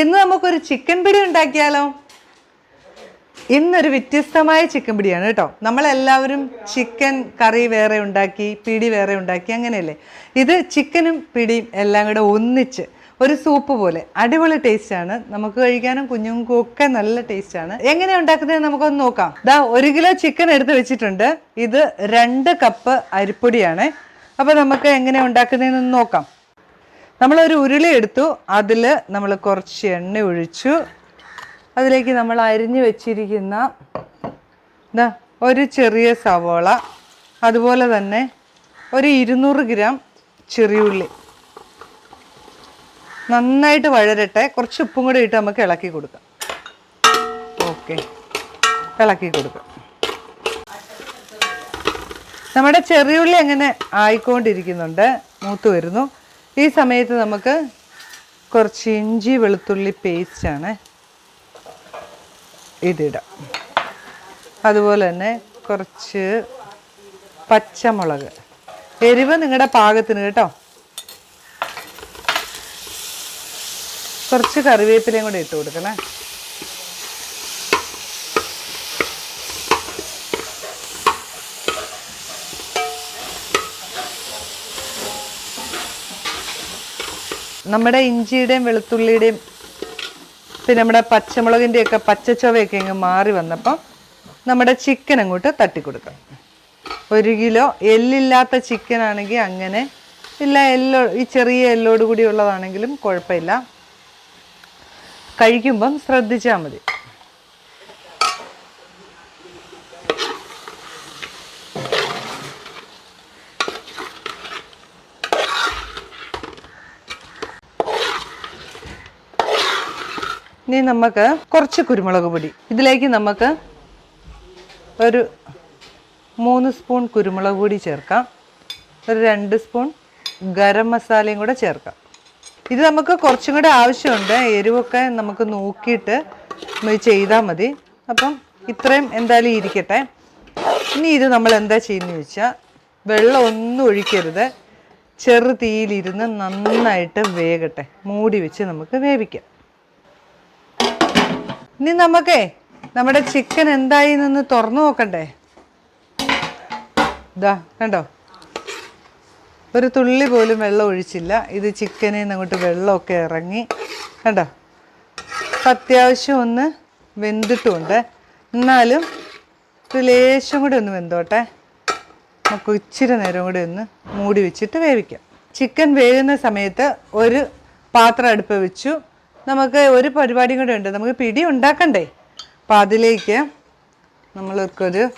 ഇന്ന് നമുക്കൊരു ചിക്കൻ പിടി ഉണ്ടാക്കിയാലോ? ഇന്നൊരു വ്യത്യസ്തമായ ചിക്കൻ പിടിയാണ് കേട്ടോ. നമ്മളെല്ലാവരും ചിക്കൻ കറി വേറെ ഉണ്ടാക്കി പിടി വേറെ ഉണ്ടാക്കി അങ്ങനെയല്ലേ? ഇത് ചിക്കനും പിടിയും എല്ലാം കൂടെ ഒന്നിച്ച് ഒരു സൂപ്പ് പോലെ. അടിപൊളി ടേസ്റ്റാണ് നമുക്ക് കഴിക്കാനും കുഞ്ഞുങ്ങൾക്കും ഒക്കെ നല്ല ടേസ്റ്റാണ് എങ്ങനെ ഉണ്ടാക്കുന്നത് നമുക്കൊന്ന് നോക്കാം. ദാ ഒരു കിലോ ചിക്കൻ എടുത്ത് വെച്ചിട്ടുണ്ട്. ഇത് രണ്ട് കപ്പ് അരിപ്പൊടിയാണ്. അപ്പോൾ നമുക്ക് എങ്ങനെ ഉണ്ടാക്കുന്നതെന്ന് നോക്കാം. നമ്മളൊരു ഉരുളി എടുത്തു. അതിൽ നമ്മൾ കുറച്ച് എണ്ണ ഒഴിച്ചു. അതിലേക്ക് നമ്മൾ അരിഞ്ഞു വെച്ചിരിക്കുന്ന എന്താ ഒരു ചെറിയ സവോള അതുപോലെ തന്നെ ഒരു ഇരുന്നൂറ് ഗ്രാം ചെറിയുള്ളി നന്നായിട്ട് വഴരട്ടെ. കുറച്ച് ഉപ്പും കൂടി ഇട്ട് നമുക്ക് ഇളക്കി കൊടുക്കാം. ഓക്കെ. ഇളക്കി കൊടുക്കാം. നമ്മുടെ ചെറിയുള്ളി അങ്ങനെ ആയിക്കൊണ്ടിരിക്കുന്നുണ്ട്? മൂത്ത് വരുന്നു. ഈ സമയത്ത് നമുക്ക് കുറച്ച് ഇഞ്ചി വെളുത്തുള്ളി പേസ്റ്റാണ് ഇതിടാം. അതുപോലെ തന്നെ കുറച്ച് പച്ചമുളക്. എരിവ് നിങ്ങളുടെ പാകത്തിന് കേട്ടോ. കുറച്ച് കറിവേപ്പിലയും കൂടെ ഇട്ട് കൊടുക്കണേ. നമ്മുടെ ഇഞ്ചിയുടെയും വെളുത്തുള്ളിയുടെയും പിന്നെ നമ്മുടെ പച്ചമുളകിന്റെ ഒക്കെ പച്ചച്ചൊവയൊക്കെ ഇങ്ങ് മാറി വന്നപ്പം നമ്മുടെ ചിക്കൻ അങ്ങോട്ട് തട്ടിക്കൊടുക്കാം. ഒരു കിലോ എല്ലില്ലാത്ത ചിക്കൻ ആണെങ്കിൽ അങ്ങനെ ഇല്ല എല്ലോ ഈ ചെറിയ എല്ലോട് കൂടി ഉള്ളതാണെങ്കിലും കുഴപ്പമില്ല. കഴിക്കുമ്പം ശ്രദ്ധിച്ചാൽ മതി. ഇനി നമുക്ക് കുറച്ച് കുരുമുളക് പൊടി. ഇതിലേക്ക് നമുക്ക് ഒരു മൂന്ന് സ്പൂൺ കുരുമുളക് പൊടി ചേർക്കാം. ഒരു രണ്ട് സ്പൂൺ ഗരം മസാലയും കൂടെ ചേർക്കാം. ഇത് നമുക്ക് കുറച്ചും കൂടെ ആവശ്യമുണ്ട്. എരിവൊക്കെ നമുക്ക് നോക്കിയിട്ട് ചെയ്താൽ മതി. അപ്പം ഇത്രയും എന്തായാലും ഇരിക്കട്ടെ. ഇനി ഇത് നമ്മൾ എന്താ ചെയ്യുന്നത് വെച്ചാൽ വെള്ളം ഒന്നും ഒഴിക്കരുത്. ചെറു തീയിലിരുന്ന് നന്നായിട്ട് വേകട്ടെ. മൂടി വെച്ച് നമുക്ക് വേവിക്കാം. ഇനി നമുക്കേ നമ്മുടെ ചിക്കൻ എന്തായി നിന്ന് തുറന്നു നോക്കണ്ടേ? ഇതാ കണ്ടോ? ഒരു തുള്ളി പോലും വെള്ളം ഒഴിച്ചില്ല. ഇത് ചിക്കനിൽ നിന്ന് അങ്ങോട്ട് വെള്ളമൊക്കെ ഇറങ്ങി. കണ്ടോ? അപ്പം അത്യാവശ്യം ഒന്ന് വെന്തിട്ടുമുണ്ട് എന്നാലും ഒരു ലേശം കൂടി ഒന്ന് വെന്തോട്ടെ. നമുക്ക് ഇച്ചിരി നേരം കൂടി ഒന്ന് മൂടി വെച്ചിട്ട് വേവിക്കാം. ചിക്കൻ വേവുന്ന സമയത്ത് ഒരു പാത്രം അടുപ്പ് വെച്ചു. നമുക്ക് ഒരു പരിപാടി കൂടെ ഉണ്ട്. നമുക്ക് പിടി ഉണ്ടാക്കണ്ടേ? അപ്പം അതിലേക്ക് നമ്മൾക്കൊരു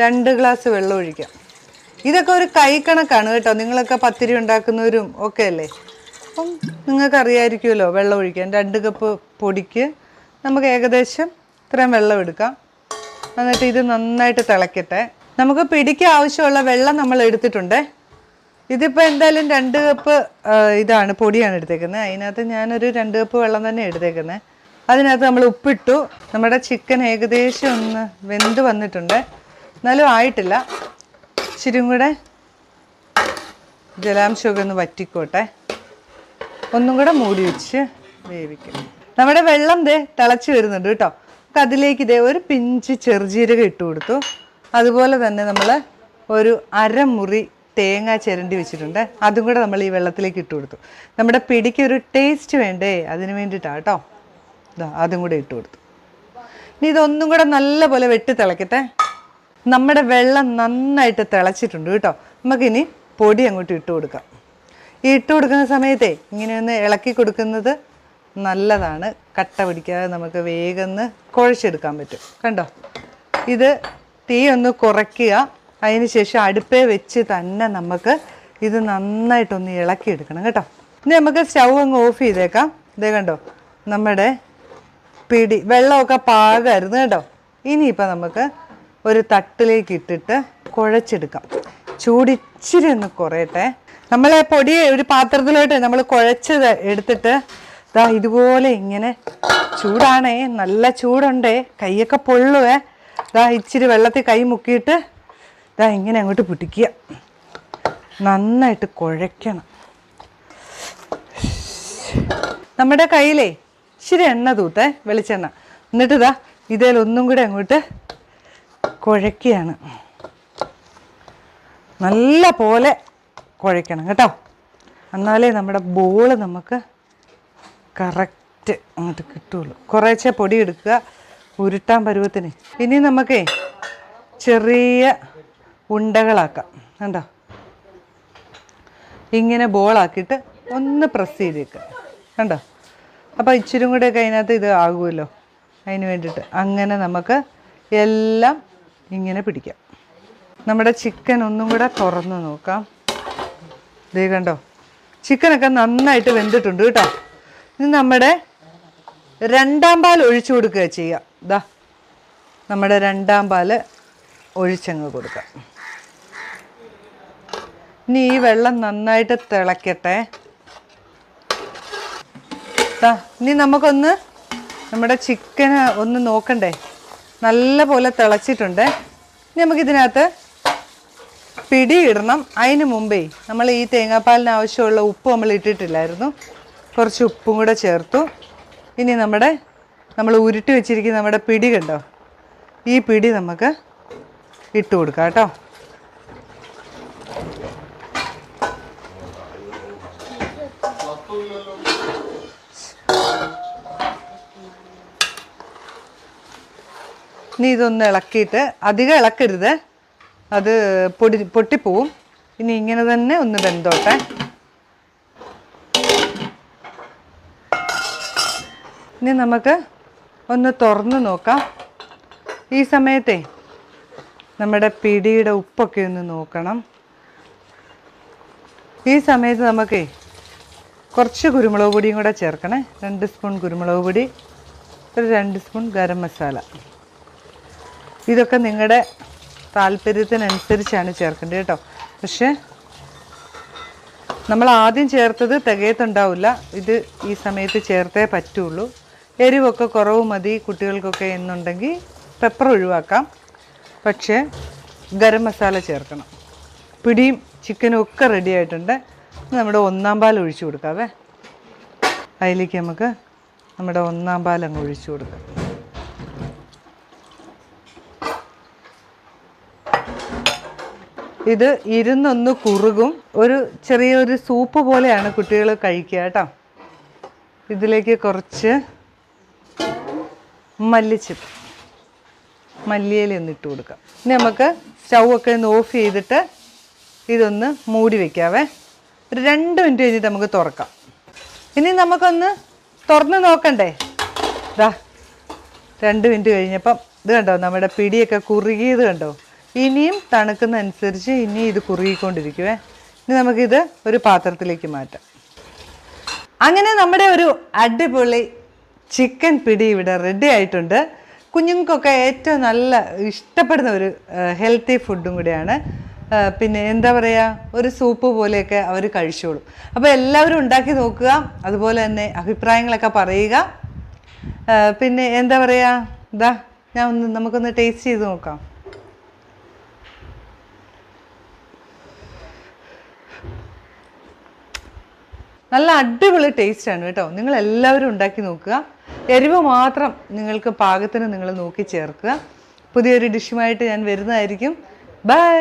രണ്ട് ഗ്ലാസ് വെള്ളം ഒഴിക്കാം. ഇതൊക്കെ ഒരു കൈ കൈക്കണക്കാണ് കേട്ടോ. നിങ്ങളൊക്കെ പത്തിരി ഉണ്ടാക്കുന്നവരും ഒക്കെ അല്ലേ? അപ്പം നിങ്ങൾക്ക് അറിയാമായിരിക്കുമല്ലോ വെള്ളം ഒഴിക്കാം രണ്ട് കപ്പ് പൊടിക്ക് നമുക്ക് ഏകദേശം ഇത്രയും വെള്ളം എടുക്കാം. എന്നിട്ട് ഇത് നന്നായിട്ട് തിളക്കട്ടെ. നമുക്ക് പിടിക്ക് ആവശ്യമുള്ള വെള്ളം നമ്മൾ എടുത്തിട്ടുണ്ട്. ഇതിപ്പോൾ എന്തായാലും രണ്ട് കപ്പ് ഇതാണ് പൊടിയാണ് എടുത്തേക്കുന്നത്. അതിനകത്ത് ഞാനൊരു രണ്ട് കപ്പ് വെള്ളം തന്നെ എടുത്തേക്കുന്നത്. അതിനകത്ത് നമ്മൾ ഉപ്പിട്ടു. നമ്മുടെ ചിക്കൻ ഏകദേശം ഒന്ന് വെന്ത് വന്നിട്ടുണ്ട്. എന്നാലും ആയിട്ടില്ല. ഇച്ചിരിയും കൂടെ ജലാംശമൊക്കെ ഒന്ന് വറ്റിക്കോട്ടെ. ഒന്നും കൂടെ മൂടി വെച്ച് വേവിക്കും. നമ്മുടെ വെള്ളം ദേ തിളച്ച് വരുന്നുണ്ട് കേട്ടോ. നമുക്ക് അതിലേക്ക് ഇതേ ഒരു പിഞ്ച് ചെറുജീരകം ഇട്ട് കൊടുത്തു. അതുപോലെ തന്നെ നമ്മൾ ഒരു അരമുറി തേങ്ങ ചിരണ്ടി വെച്ചിട്ടുണ്ട്. അതും കൂടെ നമ്മൾ ഈ വെള്ളത്തിലേക്ക് ഇട്ട് കൊടുത്തു. നമ്മുടെ പിടിക്ക് ഒരു ടേസ്റ്റ് വേണ്ടേ? അതിന് വേണ്ടിയിട്ടാണ് കേട്ടോ. അതും കൂടെ ഇട്ട് കൊടുത്തു. ഇനി ഇതൊന്നും കൂടെ നല്ലപോലെ വെട്ടി തിളക്കട്ടെ. നമ്മുടെ വെള്ളം നന്നായിട്ട് തിളച്ചിട്ടുണ്ട് കേട്ടോ. നമുക്കിനി പൊടി അങ്ങോട്ട് ഇട്ട് കൊടുക്കാം. ഈ ഇട്ട് കൊടുക്കുന്ന സമയത്തേ ഇങ്ങനെയൊന്ന് ഇളക്കി കൊടുക്കുന്നത് നല്ലതാണ്. കട്ട പിടിക്കാതെ നമുക്ക് വേഗം കുഴച്ചെടുക്കാൻ പറ്റും. കണ്ടോ? ഇത് തീ ഒന്ന് കുറയ്ക്കുക. അതിന് ശേഷം അടുപ്പേ വെച്ച് തന്നെ നമുക്ക് ഇത് നന്നായിട്ടൊന്ന് ഇളക്കിയെടുക്കണം കേട്ടോ. ഇനി നമുക്ക് സ്റ്റൗ അങ്ങ് ഓഫ് ചെയ്തേക്കാം. ഇതേ കണ്ടോ നമ്മുടെ പിടി വെള്ളമൊക്കെ പാകമായിരുന്നു കേട്ടോ. ഇനിയിപ്പോൾ നമുക്ക് ഒരു തട്ടിലേക്ക് ഇട്ടിട്ട് കുഴച്ചെടുക്കാം. ചൂടിച്ചിരി ഒന്ന് കുറയട്ടെ. നമ്മൾ പൊടി ഒരു പാത്രത്തിലോട്ട് നമ്മൾ കുഴച്ചത് എടുത്തിട്ട് ദാ ഇതുപോലെ ഇങ്ങനെ ചൂടാണേ നല്ല ചൂടുണ്ടേ കൈയൊക്കെ പൊള്ളുവേ. ദാ ഇച്ചിരി വെള്ളത്തിൽ കൈ മുക്കിയിട്ട് ദാ ഇങ്ങനെ അങ്ങോട്ട് പിടിക്കുക. നന്നായിട്ട് കുഴയ്ക്കണം. നമ്മുടെ കയ്യിലേ ഇച്ചിരി എണ്ണ തൂത്തേ വെളിച്ചെണ്ണ. എന്നിട്ട് ഇതാ ഇതേൽ ഒന്നും കൂടെ അങ്ങോട്ട് കുഴയ്ക്കുകയാണ്. നല്ല പോലെ കുഴയ്ക്കണം കേട്ടോ. എന്നാലേ നമ്മുടെ ബോൾ നമുക്ക് കറക്റ്റ് അങ്ങോട്ട് കിട്ടുള്ളൂ. കുറേശ്ശെ പൊടി എടുക്കുക ഉരുട്ടാൻ പരുവത്തിന്. ഇനി നമുക്കേ ചെറിയ ഉണ്ടകളാക്കാം. കണ്ടോ? ഇങ്ങനെ ബോളാക്കിയിട്ട് ഒന്ന് പ്രസ് ചെയ്തേക്കുക കണ്ടോ? അപ്പോൾ ഇച്ചിരി കൂടെ ഒക്കെ അതിനകത്ത് ഇത് ആകുമല്ലോ. അതിന് വേണ്ടിയിട്ട് അങ്ങനെ നമുക്ക് എല്ലാം ഇങ്ങനെ പിടിക്കാം. നമ്മുടെ ചിക്കൻ ഒന്നും കൂടെ തുറന്ന് നോക്കാം. ദേ കണ്ടോ? ചിക്കനൊക്കെ നന്നായിട്ട് വെന്തിട്ടുണ്ട് കേട്ടോ. ഇത് നമ്മുടെ രണ്ടാം പാൽ ഒഴിച്ചു കൊടുക്കുക ചെയ്യുക ഇതാ നമ്മുടെ രണ്ടാം പാൽ ഒഴിച്ചങ്ങ് കൊടുക്കാം. ഇനി ഈ വെള്ളം നന്നായിട്ട് തിളക്കട്ടെ. ദാ, ഇനി നമുക്കൊന്ന് നമ്മുടെ ചിക്കന് ഒന്ന് നോക്കണ്ടേ. നല്ല പോലെ തിളച്ചിട്ടുണ്ട്. ഇനി നമുക്കിതിനകത്ത് പിടിയിടണം അതിന് മുമ്പേ നമ്മൾ ഈ തേങ്ങാപ്പാലിന് ആവശ്യമുള്ള ഉപ്പ് നമ്മൾ ഇട്ടിട്ടില്ലായിരുന്നു. കുറച്ച് ഉപ്പും കൂടെ ചേർത്തു. ഇനി നമ്മുടെ നമ്മൾ ഉരുട്ടി വെച്ചിരിക്കുന്ന നമ്മുടെ പിടി കണ്ടോ? ഈ പിടി നമുക്ക് ഇട്ട് കൊടുക്കാം കേട്ടോ. ഇനി ഇതൊന്ന് ഇളക്കിയിട്ട് അധികം ഇളക്കരുത്. അത് പൊടി പൊട്ടിപ്പോവും. ഇനി ഇങ്ങനെ തന്നെ ഒന്ന് വെന്തോട്ടെ. ഇനി നമുക്ക് ഒന്ന് തുറന്ന് നോക്കാം. ഈ സമയത്തെ നമ്മുടെ പിടിയുടെ ഉപ്പൊക്കെ ഒന്ന് നോക്കണം. ഈ സമയത്ത് നമുക്ക് കുറച്ച് കുരുമുളക് പൊടിയും കൂടെ ചേർക്കണേ. രണ്ട് സ്പൂൺ കുരുമുളക് പൊടി ഒരു രണ്ട് സ്പൂൺ ഗരം മസാല. ഇതൊക്കെ നിങ്ങളുടെ താല്പര്യത്തിനനുസരിച്ചാണ് ചേർക്കേണ്ടത് കേട്ടോ. പക്ഷേ നമ്മൾ ആദ്യം ചേർത്തത് തികയത്തുണ്ടാവില്ല. ഇത് ഈ സമയത്ത് ചേർത്തേ പറ്റുള്ളൂ. എരിവൊക്കെ കുറവ് മതി കുട്ടികൾക്കൊക്കെ എന്നുണ്ടെങ്കിൽ പെപ്പർ ഒഴിവാക്കാം. പക്ഷേ ഗരം മസാല ചേർക്കണം. പിടിയും ചിക്കനും ഒക്കെ റെഡി ആയിട്ടുണ്ട്. നമ്മുടെ ഒന്നാം പാൽ ഒഴിച്ചു കൊടുക്കാവേ. അതിലേക്ക് നമുക്ക് നമ്മുടെ ഒന്നാം പാൽ അങ്ങ് ഒഴിച്ചു കൊടുക്കാം. ഇത് ഇരുന്നൊന്ന് കുറുകും. ഒരു ചെറിയൊരു സൂപ്പ് പോലെയാണ് കുട്ടികൾ കഴിക്കുക കേട്ടോ. ഇതിലേക്ക് കുറച്ച് മല്ലിച്ചിപ്പ് മല്ലിയില ഒന്ന് ഇട്ട് കൊടുക്കാം. ഇനി നമുക്ക് സ്റ്റൗ ഒക്കെ ഒന്ന് ഓഫ് ചെയ്തിട്ട് ഇതൊന്ന് മൂടി വെക്കാവേ. ഒരു രണ്ട് മിനിറ്റ് കഴിഞ്ഞിട്ട് നമുക്ക് തുറക്കാം. ഇനി നമുക്കൊന്ന് തുറന്ന് നോക്കണ്ടേ? ഇതാ രണ്ട് മിനിറ്റ് കഴിഞ്ഞപ്പം ഇത് കണ്ടോ നമ്മുടെ പിടിയൊക്കെ കുറുകിയത് കണ്ടോ? ഇനിയും തണുക്കുന്ന അനുസരിച്ച് ഇനി ഇത് കുറുകിക്കൊണ്ടിരിക്കുവേ. ഇനി നമുക്കിത് ഒരു പാത്രത്തിലേക്ക് മാറ്റാം. അങ്ങനെ നമ്മുടെ ഒരു അടിപൊളി ചിക്കൻ പിടി ഇവിടെ റെഡി ആയിട്ടുണ്ട്. കുഞ്ഞുങ്ങൾക്കൊക്കെ ഏറ്റവും നല്ല ഇഷ്ടപ്പെടുന്ന ഒരു ഹെൽത്തി ഫുഡും കൂടിയാണ്. പിന്നെ എന്താ പറയുക ഒരു സൂപ്പ് പോലെയൊക്കെ അവർ കഴിച്ചോളും. അപ്പോൾ എല്ലാവരും ഉണ്ടാക്കി നോക്കുക അതുപോലെ തന്നെ അഭിപ്രായങ്ങളൊക്കെ പറയുക. പിന്നെ എന്താ പറയുക ഇതാ ഞാൻ ഒന്ന് നമുക്കൊന്ന് ടേസ്റ്റ് ചെയ്ത് നോക്കാം. നല്ല അടിപൊളി ടേസ്റ്റാണ് കേട്ടോ. നിങ്ങൾ എല്ലാവരും ഉണ്ടാക്കി നോക്കുക. എരിവ് മാത്രം നിങ്ങൾക്ക് പാകത്തിന് നിങ്ങൾ നോക്കി ചേർക്കുക. പുതിയൊരു ഡിഷുമായിട്ട് ഞാൻ വരുന്നതായിരിക്കും. ബൈ